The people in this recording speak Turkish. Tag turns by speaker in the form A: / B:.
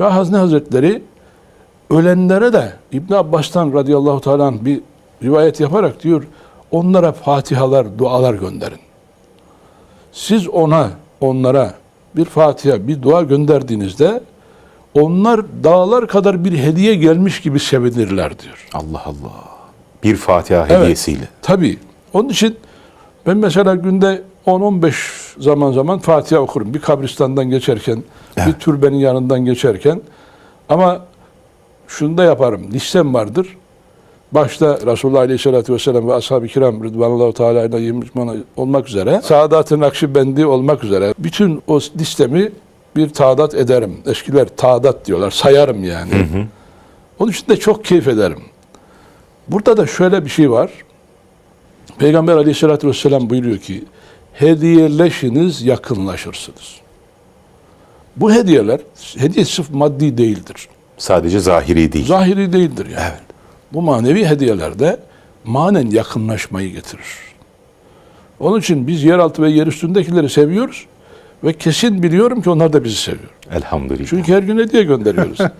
A: Şah Hazne Hazretleri ölenlere de İbn Abbas'tan radıyallahu teala bir rivayet yaparak diyor onlara fatihalar, dualar gönderin. Siz ona, onlara bir fatiha, bir dua gönderdiğinizde onlar dağlar kadar bir hediye gelmiş gibi sevinirler diyor.
B: Allah Allah. Bir Fatiha
A: Evet.
B: hediyesiyle.
A: Tabii. Onun için ben mesela günde 10-15 zaman zaman Fatiha okurum. Bir kabristandan geçerken, bir
B: Evet.
A: türbenin yanından geçerken. Ama şunu da yaparım. Listem vardır. Başta Resulullah Aleyhisselatü Vesselam ve Ashab-ı Kiram Rıdvanullahu Teala aleyhim ecmaîn olmak üzere, Sadat-ı Nakşibendi olmak üzere bütün o listemi bir taadat ederim. Eskiler taadat diyorlar. Sayarım yani. Onun için de çok keyif ederim. Burada da şöyle bir şey var. Peygamber aleyhissalatü vesselam buyuruyor ki hediyeleşiniz yakınlaşırsınız. Bu hediyeler, hediye sırf maddi değildir.
B: Sadece zahiri değil.
A: Zahiri değildir yani. Bu manevi hediyeler de manen yakınlaşmayı getirir. Onun için biz yeraltı ve yer üstündekileri seviyoruz ve kesin biliyorum ki onlar da bizi seviyor.
B: Elhamdülillah.
A: Çünkü her gün hediye gönderiyoruz.